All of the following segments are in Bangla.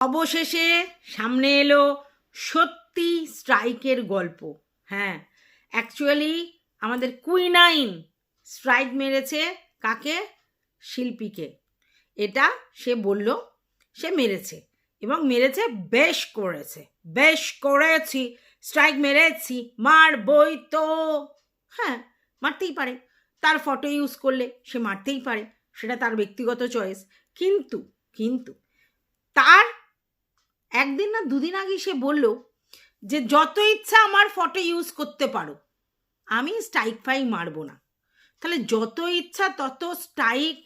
অবশেষে সামনে এলো সত্যি স্ট্রাইকের গল্প। হ্যাঁ অ্যাকচুয়ালি আমাদের কুইনাইন স্ট্রাইক মেরেছে কাকে? শিল্পীকে। এটা সে বলল, সে মেরেছে এবং মেরেছে, বেশ করেছে, বেশ করেছি স্ট্রাইক মেরেছি মার বই তো। হ্যাঁ মারতেই পারে। তার ফটো ইউজ করলে সে মারতেই পারে, সেটা তার ব্যক্তিগত চয়েস কিন্তু কিন্তু তার একদিন না দুদিন আগে সে বলল যে, যত ইচ্ছা আমার ফটো ইউজ করতে পারো। আমি স্ট্রাইক ফাই মারবো না। তাহলে যত ইচ্ছা তত স্ট্রাইক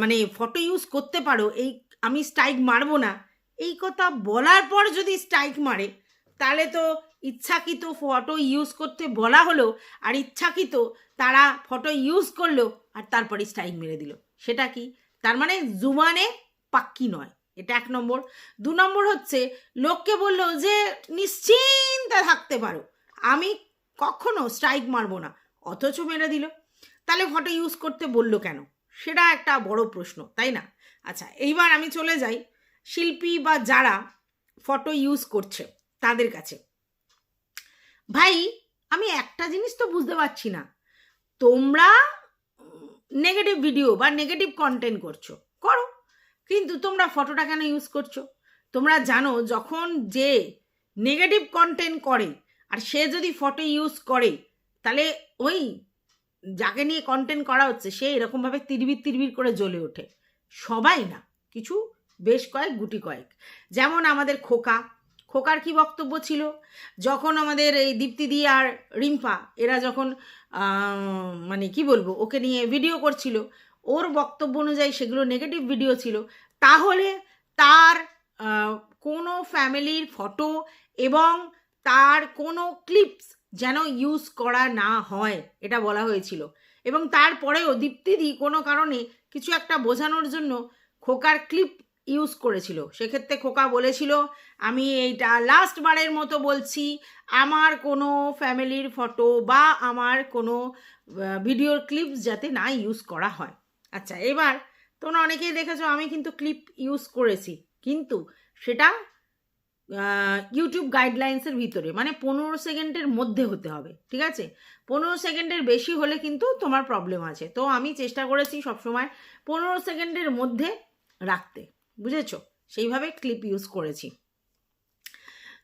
মানে ফটো ইউজ করতে পারো। এই আমি স্ট্রাইক মারবো না। এই কথা বলার পর যদি স্ট্রাইক মারে, তাহলে তো ইচ্ছাকৃত ফটো ইউজ করতে বলা হলো, আর ইচ্ছাকৃত তারা ফটো ইউজ করল, আর তারপরে স্ট্রাইক মেরে দিল। সেটা কি? তার মানে জুমানে পাক্কি নয়। এটা এক নম্বর। দু নম্বর হচ্ছে, লোককে বলল যে, নিশ্চিন্তে থাকতে পারো। আমি কখনো স্ট্রাইক মারবো না। অথচ মেরে দিল। তাহলে ফটো ইউজ করতে বলল কেন? সেটা একটা বড় প্রশ্ন, তাই না? আচ্ছা এইবার আমি চলে যাই। শিল্পী বা যারা ফটো ইউজ করছে তাদের কাছে। ভাই, আমি একটা জিনিস তো বুঝতে পারছি না। তোমরা নেগেটিভ ভিডিও বা নেগেটিভ কন্টেন্ট করছ। করো কিন্তু তোমরা ফটোটা কেন ইউজ করছ? তোমরা জানো যখন যে নেগেটিভ কন্টেন্ট করে আর সে যদি ফটো ইউজ করে, তাহলে ওই যাকে নিয়ে কন্টেন্ট করা হচ্ছে, সে এরকমভাবে তিরবির তিরবির করে জ্বলে ওঠে। সবাই না, কিছু বেশ কয়েক, গুটি কয়েক। যেমন আমাদের খোকা। খোকার কি বক্তব্য ছিল? যখন আমাদের এই দীপ্তিদি আর রিম্পা, এরা যখন মানে কি বলব, ওকে নিয়ে ভিডিও করছিল ওর বক্তব্য অনুযায়ী সেগুলো নেগেটিভ ভিডিও ছিল। তাহলে তার কোনো ফ্যামিলির ফটো এবং তার কোনো ক্লিপস যেন ইউজ করা না হয়, এটা বলা হয়েছিল। এবং তারপরেও দীপ্তিদি কোনো কারণে কিছু একটা বোঝানোর জন্য খোকার ক্লিপ ইউজ করেছিল। সেক্ষেত্রে খোকা বলেছিল, আমি এইটা লাস্ট বারের মতো বলছি, আমার কোনো ফ্যামিলির ফটো বা আমার কোনো ভিডিওর ক্লিপস যাতে না ইউজ করা হয়। আচ্ছা এবার তোমরা অনেকেই দেখেছ আমি কিন্তু ক্লিপ ইউজ করেছি। কিন্তু সেটা ইউটিউব গাইডলাইন্সের ভিতরে মানে পনেরো সেকেন্ডের মধ্যে হতে হবে, ঠিক আছে? পনেরো সেকেন্ডের বেশি হলে কিন্তু তোমার প্রবলেম আছে। তো আমি চেষ্টা করেছি সবসময় পনেরো সেকেন্ডের মধ্যে রাখতে, বুঝেছ? সেইভাবে ক্লিপ ইউজ করেছি।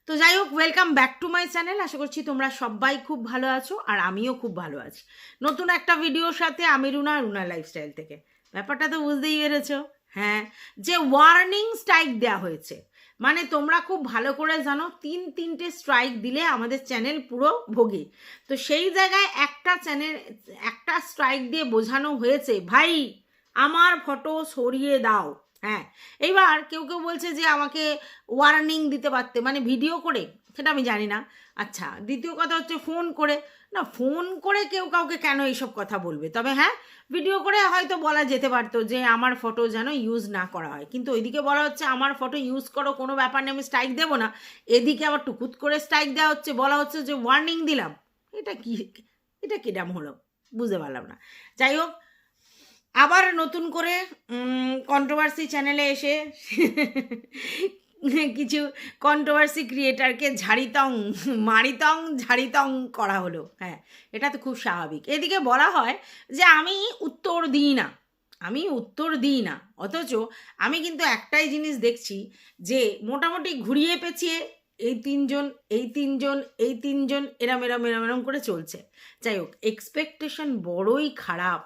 তো যাই হোক welcome back to my channel আশা করছি তোমরা সবাই খুব ভালো আছো আর আমিও খুব ভালো আছি। নতুন একটা ভিডিওর সাথে আমি রুনা রুনা লাইফস্টাইল থেকে। ব্যাপারটা তো বুঝতেই পেরেছ। হ্যাঁ যে ওয়ার্নিং স্ট্রাইক দেওয়া হয়েছে। মানে তোমরা খুব ভালো করে জানো, তিন তিনটে স্ট্রাইক দিলে আমাদের চ্যানেল পুরো ভোগে। তো সেই জায়গায় একটা চ্যানেল একটা স্ট্রাইক দিয়ে বোঝানো হয়েছে, ভাই, আমার ফটো সরিয়ে দাও। হ্যাঁ এইবার কেউ কেউ বলছে যে আমাকে ওয়ার্নিং দিতে পারতে মানে ভিডিও করে, সেটা আমি জানি না। আচ্ছা দ্বিতীয় কথা হচ্ছে ফোন করে। না ফোন করে কেউ কাউকে কেন এইসব কথা বলবে? তবে হ্যাঁ ভিডিও করে হয়তো বলা যেতে পারতো যে আমার ফটো যেন ইউজ না করা হয়। কিন্তু ওইদিকে বলা হচ্ছে আমার ফটো ইউজ করো, কোনো ব্যাপার নেই, আমি স্ট্রাইক দেবো না। এদিকে আবার টুকুত করে স্ট্রাইক দেওয়া হচ্ছে, বলা হচ্ছে যে ওয়ার্নিং দিলাম। এটা কি, এটা কিরাম হলো? বুঝতে পারলাম না। যাই হোক আবার নতুন করে কন্ট্রোভার্সি চ্যানেলে এসে কিছু কন্ট্রোভার্সি ক্রিয়েটারকে ঝাড়িতং, মারিতং, ঝাড়িতং করা হলো। হ্যাঁ এটা তো খুব স্বাভাবিক। এদিকে বলা হয় যে আমি উত্তর দিই না। আমি উত্তর দিই না। অথচ আমি কিন্তু একটাই জিনিস দেখছি যে মোটামুটি ঘুরিয়ে পেঁচিয়ে এই তিনজন এই তিনজন এই তিনজন, এরম এরম এরম এরম করে চলছে। যাই হোক এক্সপেকটেশন বড়ই খারাপ।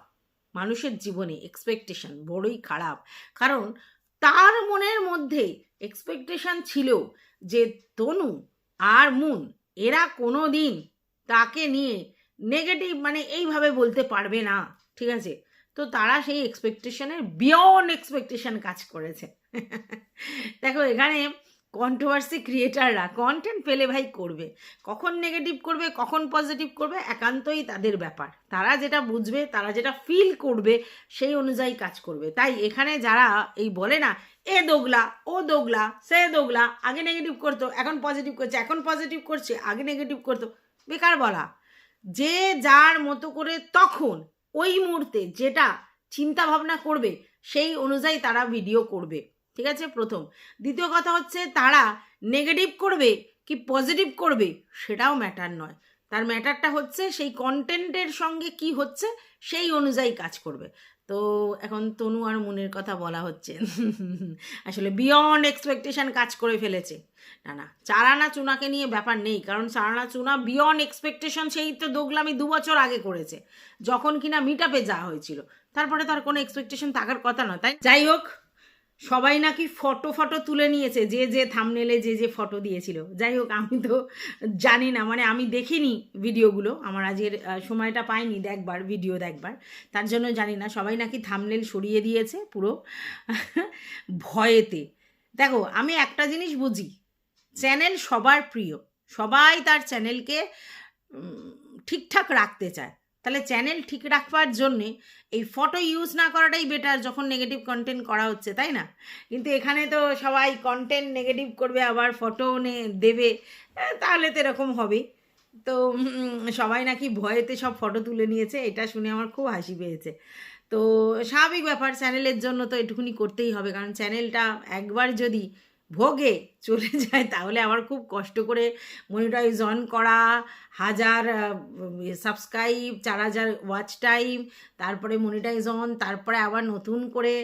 মানুষের জীবনে এক্সপেকটেশন বড়ই খারাপ। কারণ তার মনের মধ্যে এক্সপেকটেশন ছিল যে তনু আর মুন এরা কোনো দিন তাকে নিয়ে নেগেটিভ মানে এইভাবে বলতে পারবে না, ঠিক আছে? তো তারা সেই এক্সপেকটেশনের বিয়ন্ড এক্সপেকটেশন কাজ করেছে। দেখো এখানে কন্ট্রোভার্সি ক্রিয়েটাররা কন্টেন্ট পেলে ভাই করবে। কখন নেগেটিভ করবে, কখন পজিটিভ করবে, একান্তই তাদের ব্যাপার। তারা যেটা বুঝবে, তারা যেটা ফিল করবে, সেই অনুযায়ী কাজ করবে। তাই এখানে যারা এই বলে না, এ দোগলা, ও দোগলা, সে দোগলা, আগে নেগেটিভ করতো, এখন পজিটিভ করছে, এখন পজিটিভ করছে, আগে নেগেটিভ করতো, বেকার বলা। যে যার মতো করে তখন, ওই মুহূর্তে যেটা চিন্তা ভাবনা করবে, সেই অনুযায়ী তারা ভিডিও করবে। ঠিক আছে? প্রথম। দ্বিতীয় কথা হচ্ছে তারা নেগেটিভ করবে কি পজিটিভ করবে সেটাও ম্যাটার নয়। তার ম্যাটারটা হচ্ছে সেই কন্টেন্টের সঙ্গে কি হচ্ছে সেই অনুযায়ী কাজ করবে। তো এখন তনু আর মনের কথা বলা হচ্ছে। আসলে বিয়ন্ড এক্সপেকটেশন কাজ করে ফেলেছে। না না, চারানা চুনাকে নিয়ে ব্যাপার নেই, কারণ চারানা চুনা বিয়ন্ড এক্সপেকটেশন সেই তো দোগলামি দু বছর আগে করেছে। যখন কিনা মিট আপে যাওয়া হয়েছিল। তারপরে তার কোনো এক্সপেকটেশন থাকার কথা নয়, তাই? যাই হোক সবাই নাকি ফটো ফটো তুলে নিয়েছে, যে যে থামনেলে যে যে ফটো দিয়েছিল। যাই হোক, আমি তো জানি না মানে আমি দেখিনি ভিডিওগুলো আমার আজের সময়টা পাইনি দেখবার ভিডিও দেখবার। তার জন্য জানি না, সবাই নাকি থামনেল সরিয়ে দিয়েছে পুরো ভয়েতে। দেখো, আমি একটা জিনিস বুঝি চ্যানেল সবার প্রিয়, সবাই তার চ্যানেলকে ঠিকঠাক রাখতে চায়। তাহলে চ্যানেল ঠিক রাখবার জন্যে এই ফটো ইউজ না করাটাই বেটার যখন নেগেটিভ কন্টেন্ট করা হচ্ছে, তাই না? কিন্তু এখানে তো সবাই কন্টেন্ট নেগেটিভ করবে, আবার ফটো দেবে তাহলে তো এরকম হবে। তো সবাই নাকি ভয়েতে সব ফটো তুলে নিয়েছে, এটা শুনে আমার খুব হাসি পেয়েছে। তো স্বাভাবিক ব্যাপার চ্যানেলের জন্য তো এটুকুনি করতেই হবে, কারণ চ্যানেলটা একবার যদি ভোগে চলে যায়, তাহলে আমার খুব কষ্ট করে মনিটাইজ অন করা, হাজার সাবস্ক্রাইব চার হাজার ওয়াচ টাইম তারপরে মনিটাইজ অন তারপরে আবার নতুন করে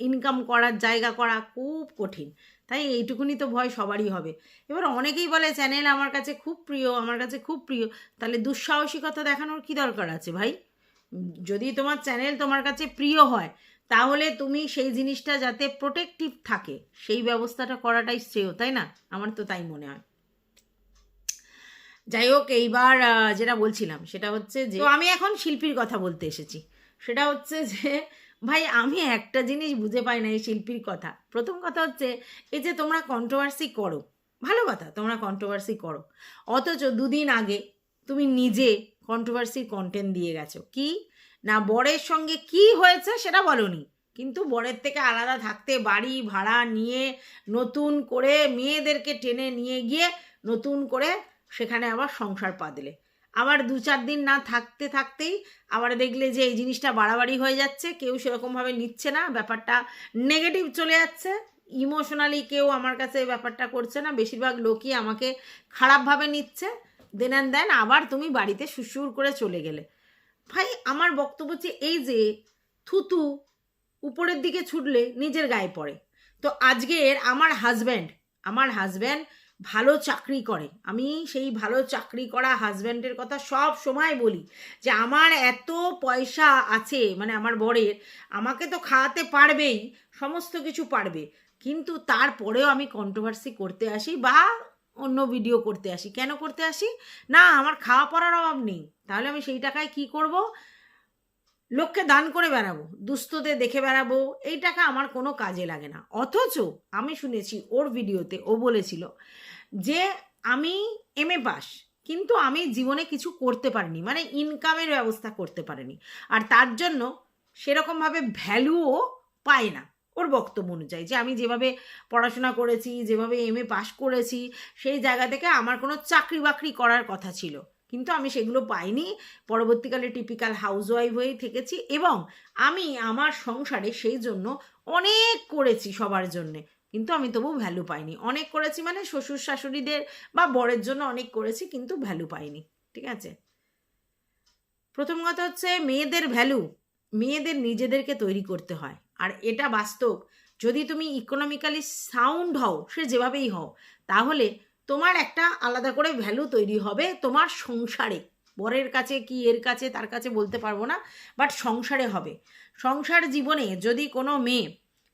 ইনকাম করার, জায়গা করা খুব কঠিন। তাই এইটুকুনি তো ভয় সবারই হবে। এবার অনেকেই বলে চ্যানেল আমার কাছে খুব প্রিয়, আমার কাছে খুব প্রিয়। তাহলে দুঃসাহসিকতা দেখানোর কি দরকার আছে ভাই? যদি তোমার চ্যানেল তোমার কাছে প্রিয় হয় তাহলে তুমি সেই জিনিসটা যাতে প্রোটেক্টিভ থাকে, সেই ব্যবস্থাটা করাটাই শ্রেয়, তাই না? আমার তো তাই মনে হয়। যাই হোক, এইবার যেটা বলছিলাম, সেটা হচ্ছে যে আমি এখন শিল্পীর কথা বলতে এসেছি। সেটা হচ্ছে যে, ভাই, আমি একটা জিনিস বুঝে পাই না এই শিল্পীর কথা। প্রথম কথা হচ্ছে, এই যে তোমরা কন্ট্রোভার্সি করো, ভালো কথা, তোমরা কন্ট্রোভার্সি করো। অথচ দুদিন আগে তুমি নিজে কন্ট্রোভার্সির কন্টেন্ট দিয়ে গেছো। কি? না, বরের সঙ্গে কি হয়েছে সেটা বলনি। কিন্তু বরের থেকে আলাদা থাকতে, বাড়ি ভাড়া নিয়ে নতুন করে মেয়েদেরকে টেনে নিয়ে গিয়ে নতুন করে সেখানে আবার সংসার পাতলে। আবার দু চার দিন না থাকতে থাকতেই আবার দেখলে যে এই জিনিসটা বাড়াবাড়ি হয়ে যাচ্ছে, কেউ সেরকমভাবে নিচ্ছে না, ব্যাপারটা নেগেটিভ চলে যাচ্ছে। ইমোশনালি কেউ আমার কাছে ব্যাপারটা করছে না, বেশিরভাগ লোকই আমাকে খারাপভাবে নিচ্ছে। দেন অ্যান্ড দেন আবার তুমি বাড়িতে সুসুর করে চলে গেলে। ভাই, আমার বক্তব্য হচ্ছে এই যে থুতু উপরের দিকে ছুটলে নিজের গায়ে পড়ে। তো আজকের আমার হাজব্যান্ড আমার হাজব্যান্ড ভালো চাকরি করে। আমি সেই ভালো চাকরি করা হাজব্যান্ডের কথা সব সময় বলি যে, আমার এত পয়সা আছে মানে আমার বরের, আমাকে তো খাওয়াতে পারবেই, সমস্ত কিছু পারবে। কিন্তু তারপরেও আমি কন্ট্রোভার্সি করতে আসি বা অন্য ভিডিও করতে আসি। কেন করতে আসি? না, আমার খাওয়া পড়ার অভাব নেই। তাহলে আমি সেই টাকায় কি করব? লোককে দান করে বেড়াবো, দুস্থদের দেখে বেড়াবো। এই টাকা আমার কোনো কাজে লাগে না। অথচ আমি শুনেছি, ওর ভিডিওতে ও বলেছিল যে আমি এম এ পাস, কিন্তু আমি জীবনে কিছু করতে পারিনি মানে ইনকামের ব্যবস্থা করতে পারিনি। আর তার জন্য সেরকমভাবে ভ্যালুও পায় না। ওর বক্তব্য অনুযায়ী যে আমি যেভাবে পড়াশোনা করেছি, যেভাবে এম এ পাশ করেছি, সেই জায়গা থেকে আমার কোনো চাকরি বাকরি করার কথা ছিল। কিন্তু আমি সেগুলো পাইনি। পরবর্তীকালে টিপিক্যাল হাউসওয়াইফ হয়েই থেকেছি এবং আমি আমার সংসারে সেই জন্য অনেক করেছি সবার জন্যে। কিন্তু আমি তবু ভ্যালু পাইনি। অনেক করেছি মানে শ্বশুর শাশুড়িদের বা বরের জন্য অনেক করেছি কিন্তু ভ্যালু পাইনি। ঠিক আছে? প্রথম কথা হচ্ছে মেয়েদের ভ্যালু মেয়েদের নিজেদেরকে তৈরি করতে হয়। আর এটা বাস্তব। যদি তুমি ইকোনমিক্যালি সাউন্ড হও, সে যেভাবেই হও, তাহলে তোমার একটা আলাদা করে ভ্যালু তৈরি হবে তোমার সংসারে। বরের কাছে কি এর কাছে তার কাছে বলতে পারব না বাট সংসারে হবে। সংসার জীবনে যদি কোনো মেয়ে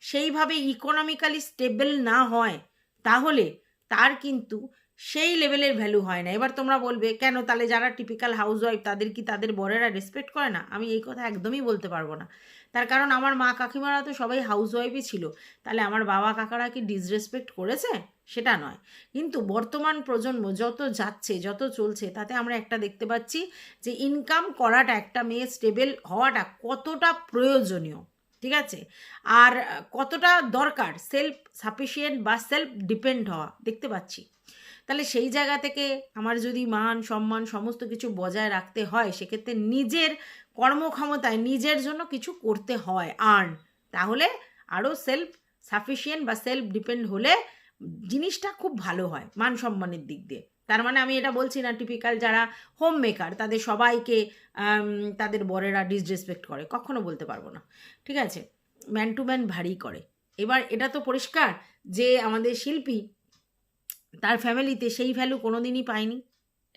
সেইভাবে ইকোনমিক্যালি স্টেবল না হয়, তাহলে তার কিন্তু সেই লেভেলের ভ্যালু হয় না। এবার তোমরা বলবে, কেন? তাহলে যারা টিপিক্যাল হাউসওয়াইফ তাদের কি তাদের বরেরা রেসপেক্ট করে না? আমি এই কথা একদমই বলতে পারব না। তার কারণ আমার মা কাকিমারা তো সবাই হাউসওয়াইফই ছিল। তাহলে আমার বাবা কাকারা কি ডিসরেসপেক্ট করেছে? সেটা নয়। কিন্তু বর্তমান প্রজন্ম যত যাচ্ছে, যত চলছে, তাতে আমরা একটা দেখতে পাচ্ছি যে ইনকাম করাটা, একটা মেয়ে স্টেবল হওয়াটা কতটা প্রয়োজনীয়, ঠিক আছে? আর কতটা দরকার সেলফ সাফিসিয়েন্ট বা সেলফ ডিপেন্ড হওয়া, দেখতে পাচ্ছি। তাহলে সেই জায়গা থেকে আমার যদি মান, সম্মান, সমস্ত কিছু বজায় রাখতে হয়, সেক্ষেত্রে নিজের কর্মক্ষমতায় নিজের জন্য কিছু করতে হয় আর্ন তাহলে আরও সেলফ সাফিসিয়েন্ট বা সেলফ ডিপেন্ড হলে জিনিসটা খুব ভালো হয়, মান সম্মানের দিক দিয়ে। তার মানে আমি এটা বলছি না টিপিক্যাল যারা হোম মেকার তাদের সবাইকে তাদের বরেরা ডিসরেসপেক্ট করে, কখনো বলতে পারব না। ঠিক আছে? ম্যান টু ম্যান ভারী করে। এবার এটা তো পরিষ্কার যে আমাদের শিল্পী, তার ফ্যামিলিতে সেই ভ্যালু কোনো দিনই পায়নি।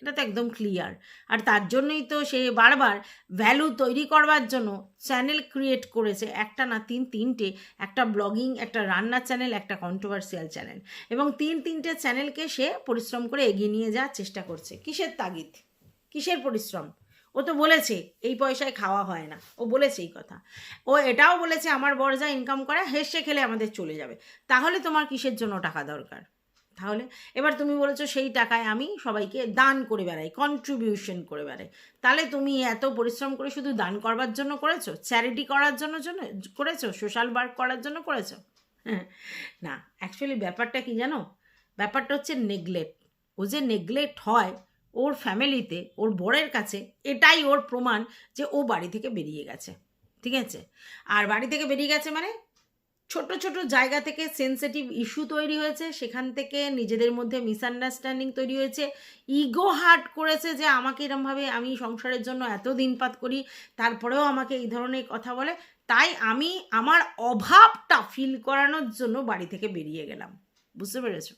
এটা তো একদম ক্লিয়ার আর তার জন্যই তো সে বারবার ভ্যালু তৈরি করবার জন্য চ্যানেল ক্রিয়েট করেছে একটা না তিন তিনটে, একটা ব্লগিং একটা রান্নার চ্যানেল একটা কন্ট্রোভার্সিয়াল চ্যানেল এবং তিন তিনটে চ্যানেলকে সে পরিশ্রম করে এগিয়ে নিয়ে যাওয়ার চেষ্টা করছে। কিসের তাগিদ? কিসের পরিশ্রম? ও তো বলেছে, এই পয়সায় খাওয়া হয় না। ও বলেছে এই কথা। ও এটাও বলেছে, আমার বর যা ইনকাম করে, হেসে খেলে আমাদের চলে যাবে। তাহলে তোমার কিসের জন্য টাকা দরকার? তাহলে এবার তুমি বলেছ সেই টাকায় আমি সবাইকে দান করে বেড়াই কন্ট্রিবিউশন করে বেড়াই। তাহলে তুমি এত পরিশ্রম করে শুধু দান করবার জন্য করেছ? চ্যারিটি করার জন্য জন্য করেছ? সোশ্যাল ওয়ার্ক করার জন্য করেছ? হ্যাঁ। না অ্যাকচুয়ালি ব্যাপারটা কি জানো? ব্যাপারটা হচ্ছে নেগলেক্ট ও যে নেগলেক্ট হয়, ওর ফ্যামিলিতে, ওর বরের কাছে এটাই ওর প্রমাণ যে ও বাড়ি থেকে বেরিয়ে গেছে। ঠিক আছে? আর বাড়ি থেকে বেরিয়ে গেছে মানে ছোট ছোট জায়গা থেকে সেন্সিটিভ ইস্যু তৈরি হয়েছে। সেখান থেকে নিজেদের মধ্যে মিসআন্ডারস্ট্যান্ডিং তৈরি হয়েছে। ইগো হার্ট করেছে যে আমাকে এরমভাবে আমি সংসারের জন্য এত দিনপাত করি, তারপরেও আমাকে এই ধরনের কথা বলে। তাই আমি আমার অভাবটা ফিল করানোর জন্য বাড়ি থেকে বেরিয়ে গেলাম। বুঝতে পেরেছ?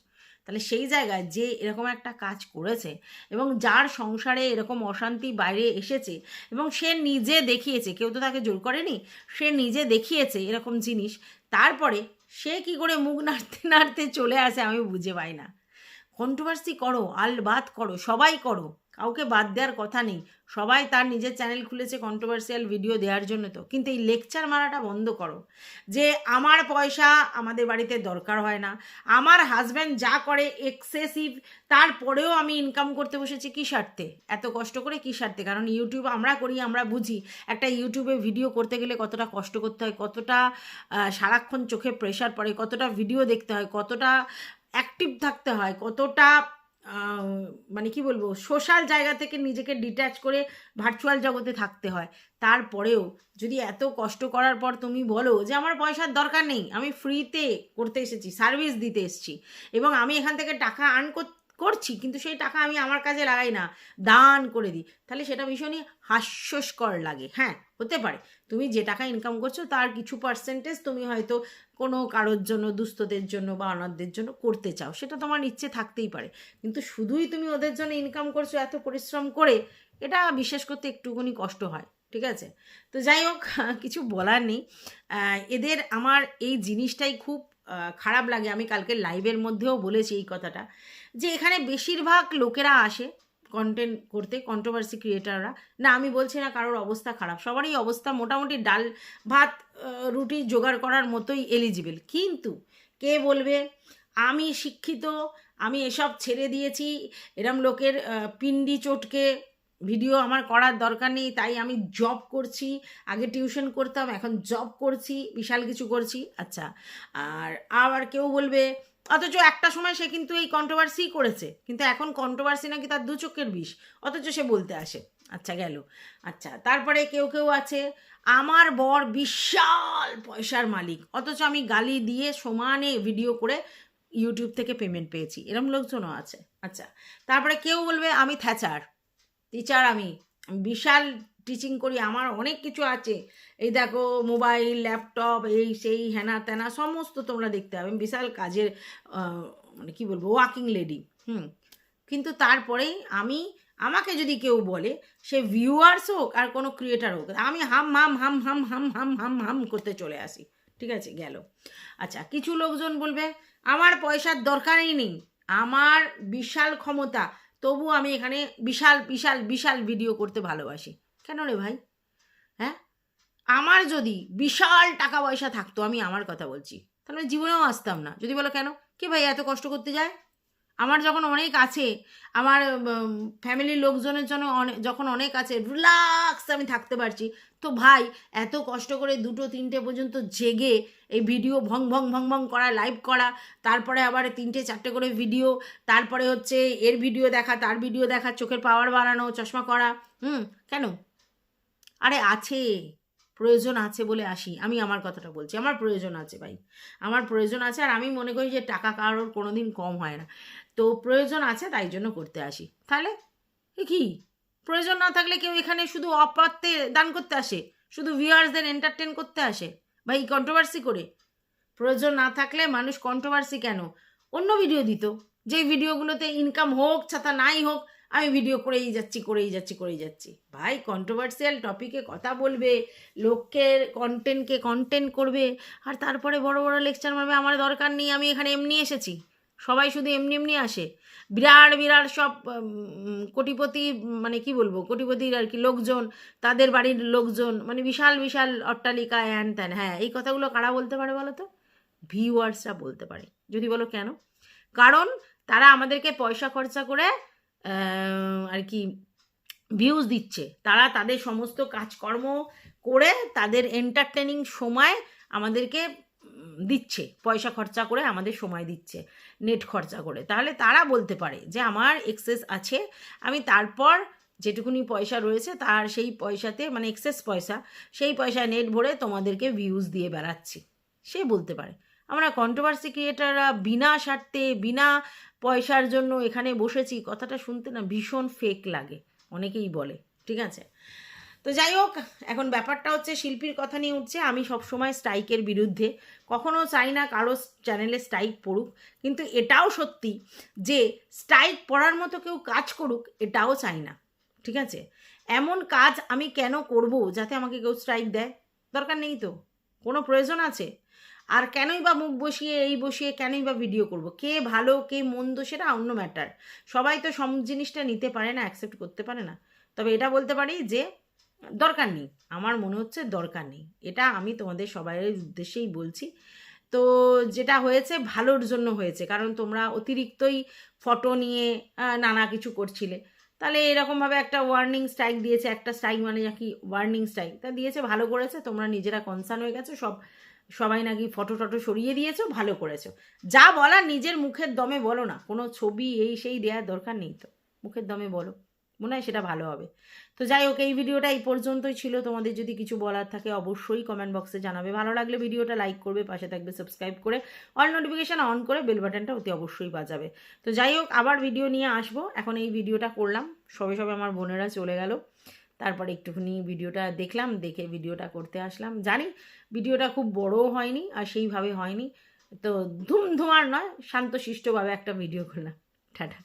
তাহলে সেই জায়গায় যে এরকম একটা কাজ করেছে এবং যার সংসারে এরকম অশান্তি বাইরে এসেছে এবং সে নিজে দেখিয়েছে, কেউ তো তাকে জোর করেনি, সে নিজে দেখিয়েছে এরকম জিনিস, তারপরে সে কি করে মুখ নাড়তে নাড়তে চলে আসে আমি বুঝে পাই না। কন্ট্রোভার্সি করো, আলবাত করো, সবাই করো। কাউকে বাদ দেওয়ার কথা নেই। সবাই তার নিজের চ্যানেল খুলেছে কন্ট্রোভার্সিয়াল ভিডিও দেওয়ার জন্য তো। কিন্তু এই লেকচার মারাটা বন্ধ করো। যে আমার পয়সা আমাদের বাড়িতে দরকার হয় না। আমার হাজব্যান্ড যা করে এক্সেসিভ তারপরেও আমি ইনকাম করতে বসেছি কী স্বার্থে? এত কষ্ট করে কী স্বার্থে? কারণ ইউটিউব আমরা করি, আমরা বুঝি। একটা ইউটিউবে ভিডিও করতে গেলে কতটা কষ্ট করতে হয়, কতটা সারাক্ষণ চোখে প্রেশার পড়ে, কতটা ভিডিও দেখতে হয়, কতটা অ্যাক্টিভ থাকতে হয়, কতটা মানে কি বলব সোশ্যাল জায়গা থেকে নিজেকে ডিট্যাচ করে ভার্চুয়াল জগতে থাকতে হয়। তারপরেও যদি এত কষ্ট করার পর তুমি বলো যে, আমার পয়সার দরকার নেই, আমি ফ্রিতে করতে এসেছি সার্ভিস দিতে এসেছি এবং আমি এখান থেকে টাকা আর্ন করছি, কিন্তু সেই টাকা আমি আমার কাজে লাগাই না, দান করে দিই। তাহলে সেটা ভীষণই হাস্যস্কর লাগে। হ্যাঁ হতে পারে। তুমি যে টাকা ইনকাম করছ, তার কিছু পার্সেন্টেজ তুমি হয়তো কোনো কারোর জন্য, দুস্থদের জন্য বা অনাথদের জন্য করতে চাও। সেটা তোমার ইচ্ছে থাকতেই পারে। কিন্তু শুধুই তুমি ওদের জন্য ইনকাম করছ এত পরিশ্রম করে, এটা বিশ্বাস করতে একটুখানি কষ্ট হয়। ঠিক আছে? তো যাই হোক, কিছু বলার নেই। এদের আমার এই জিনিসটাই খুব খারাপ লাগে। আমি কালকে লাইভের মধ্যেও বলেছি এই কথাটা যে এখানে বেশিরভাগ লোকেরা আসে কন্টেন্ট করতে কন্ট্রোভার্সি ক্রিয়েটাররা না, আমি বলছি না কারোর অবস্থা খারাপ। সবারই অবস্থা মোটামুটি ডাল, ভাত রুটি জোগাড় করার মতোই এলিজিবল কিন্তু কে বলবে? আমি শিক্ষিত, আমি এসব ছেড়ে দিয়েছি। এরম লোকের পিন্ডি চটকে ভিডিও আমার করার দরকার নেই, তাই আমি জব করছি, আগে টিউশন করতাম, এখন জব করছি, বিশাল কিছু করছি আচ্ছা। আর, আবার কেউ বলবে, অথচ একটা সময় সে কিন্তু এই কন্ট্রোভার্সি করেছে, কিন্তু এখন কন্ট্রোভার্সি নাকি তার দু চোখের বিষ, অথচ সে বলতে আসে আচ্ছা গেল আচ্ছা। তারপরে কেউ কেউ আছে, আমার বর বিশাল পয়সার মালিক, অথচ আমি গালি দিয়ে সমানে ভিডিও করে ইউটিউব থেকে পেমেন্ট পেয়েছি, এরম লোকজনও আছে আচ্ছা। তারপরে কেউ বলবে, আমি থ্যাচার টিচার আমি। বিশাল টিচিং করি, আমার অনেক কিছু আছে। এই দেখো মোবাইল ল্যাপটপ এই সেই, হেনা তেনা, সমস্ত তোমরা দেখতে আমি বিশাল কাজের মানে কি বলব ওয়াকিং লেডি হুম। কিন্তু তারপরেই আমি, আমাকে যদি কেউ বলে, সে ভিউয়ার্স হোক আর কোনো ক্রিয়েটার হোক, আমি হাম হাম হাম হাম হাম হাম হাম হাম করতে চলে আসি। ঠিক আছে, গেল। আচ্ছা কিছু লোকজন বলবে, আমার পয়সার দরকারই নেই। আমার বিশাল ক্ষমতা তবু আমি এখানে বিশাল বিশাল বিশাল ভিডিও করতে ভালোবাসি। কেন রে ভাই? হ্যাঁ? আমার যদি বিশাল টাকা পয়সা থাকতো, আমি আমার কথা বলছি। তাহলে জীবনেও আসতাম না। যদি বলো কেন? কে ভাই এত কষ্ট করতে যায়? আমার যখন অনেক আছে, আমার ফ্যামিলির লোকজনের জন্য অনেক যখন অনেক আছে রিল্যাক্স আমি থাকতে পারছি। তো ভাই, এত কষ্ট করে দুটো, তিনটে পর্যন্ত জেগে এই ভিডিও ভং ভং ভং ভং করা লাইভ করা, তারপরে আবার তিনটে, চারটে করে ভিডিও তারপরে হচ্ছে এর ভিডিও দেখা, তার ভিডিও দেখা, চোখের পাওয়ার বাড়ানো, চশমা করা হুম, কেন? আরে আছে। প্রয়োজন আছে বলে আসি। আমি আমার কথাটা বলছি। আমার প্রয়োজন আছে ভাই। আমার প্রয়োজন আছে আর আমি মনে করি যে টাকা কারোর কোনো দিন কম হয় না। তো প্রয়োজন আছে তাই জন্য করতে আসি। তাহলে কি? প্রয়োজন না থাকলে কেউ এখানে শুধু অপাত্রে দান করতে আসে? শুধু ভিউয়ার্সদের এন্টারটেন করতে আসে? ভাই কন্ট্রোভার্সি করে? প্রয়োজন না থাকলে মানুষ কন্ট্রোভার্সি কেন? অন্য ভিডিও দিত। যেই ভিডিওগুলোতে ইনকাম হোক, ছাতা নাই হোক আমি ভিডিও করেই যাচ্ছি করেই যাচ্ছি করেই যাচ্ছি। ভাই কন্ট্রোভার্সিয়াল টপিকে কথা বলবে, লোকের কন্টেন্টকে কন্টেন্ট করবে, আর তারপরে বড় বড় লেকচার মারবে, আমার দরকার নেই, আমি এখানে এমনি এসেছি। সবাই শুধু এমনি এমনি আসে। বিরাট বিরাট সব কোটিপতি মানে কি বলব, কোটিপতির আর কি লোকজন, তাদের বাড়ির লোকজন মানে বিশাল বিশাল অট্টালিকা হ্যান ত্যান হ্যাঁ এই কথাগুলো কারা বলতে পারে বলো তো? ভিউয়ার্সরা বলতে পারে। যদি বলো কেন? কারণ তারা আমাদেরকে পয়সা খরচা করে আর কি ভিউজ দিচ্ছে। তারা তাদের সমস্ত কাজকর্ম করে তাদের এন্টারটেনিং সময় আমাদেরকে দিচ্ছে। পয়সা খরচা করে আমাদের সময় দিচ্ছে নেট খরচা করে। তাহলে তারা বলতে পারে যে আমার এক্সেস আছে, আমি তারপর যেটুকুনি পয়সা রয়েছে তার সেই পয়সাতে মানে এক্সেস পয়সা, সেই পয়সায় নেট ভরে তোমাদেরকে ভিউজ দিয়ে বেড়াচ্ছি। সে বলতে পারে। আমরা কন্ট্রোভার্সি ক্রিয়েটাররা বিনা স্বার্থে, বিনা পয়সার জন্য এখানে বসেছি, কথাটা শুনতে না ভীষণ ফেক লাগে, অনেকেই বলে, ঠিক আছে? তো যাই হোক, এখন ব্যাপারটা হচ্ছে শিল্পীর কথা নিয়ে উঠছে, আমি সবসময় স্ট্রাইকের বিরুদ্ধে, কখনো চাই না কারও চ্যানেলে স্ট্রাইক পড়ুক, কিন্তু এটাও সত্যি যে স্ট্রাইক পড়ার মতো কেউ কাজ করুক, এটাও চাই না, ঠিক আছে? এমন কাজ আমি কেন করব যাতে আমাকে কেউ স্ট্রাইক দেয়? দরকার নেই তো। কোনো প্রয়োজন আছে? আর কেনই বা মুখ বসিয়ে, এই বসিয়ে কেনই বা ভিডিও করব? কে ভালো, কে মন্দ সেটা অন্য ম্যাটার সবাই তো সব জিনিসটা নিতে পারে না অ্যাকসেপ্ট করতে পারে না। তবে এটা বলতে পারি যে, দরকার নেই। আমার মনে হচ্ছে দরকার নেই। এটা আমি তোমাদের সবাইয়ের উদ্দেশ্যেই বলছি। তো যেটা হয়েছে, ভালোর জন্য হয়েছে। কারণ তোমরা অতিরিক্তই ফটো নিয়ে নানা কিছু করছিলে। তাহলে এরকমভাবে একটা ওয়ার্নিং স্ট্রাইক দিয়েছে, একটা স্ট্রাইক মানে নাকি ওয়ার্নিং স্ট্রাইক তা দিয়েছে, ভালো করেছে, তোমরা নিজেরা কনসার্ন হয়ে গেছো, সব, সবাই নাকি ফটো টটো সরিয়ে দিয়েছ, ভালো করেছ। যা বলা নিজের মুখের দমে বলো না, কোনো ছবি এই সেই দেওয়ার দরকার নেই তো, মুখের দমে বলো। মনে হয় সেটা ভালো হবে। তো যাই হোক, এই ভিডিওটা এই পর্যন্তই ছিল। তোমাদের যদি কিছু বলার থাকে অবশ্যই কমেন্ট বক্সে জানাবে। ভালো লাগলে ভিডিওটা লাইক করবে, পাশে থাকবে সাবস্ক্রাইব করে অল নোটিফিকেশান অন করে বেল বাটনটা অতি অবশ্যই বাজাবে। তো যাই হোক, আবার ভিডিও নিয়ে আসব। এখন এই ভিডিওটা করলাম। সবে সবে আমার বোনেরা চলে গেল। তারপরে একটুখানি ভিডিওটা দেখলাম, দেখে ভিডিওটা করতে আসলাম। জানি ভিডিওটা খুব বড়ও হয়নি আর সেইভাবে হয়নি। তো ধুমধুমার নয়, শান্তশিষ্টভাবে একটা ভিডিও করলাম। টাটা।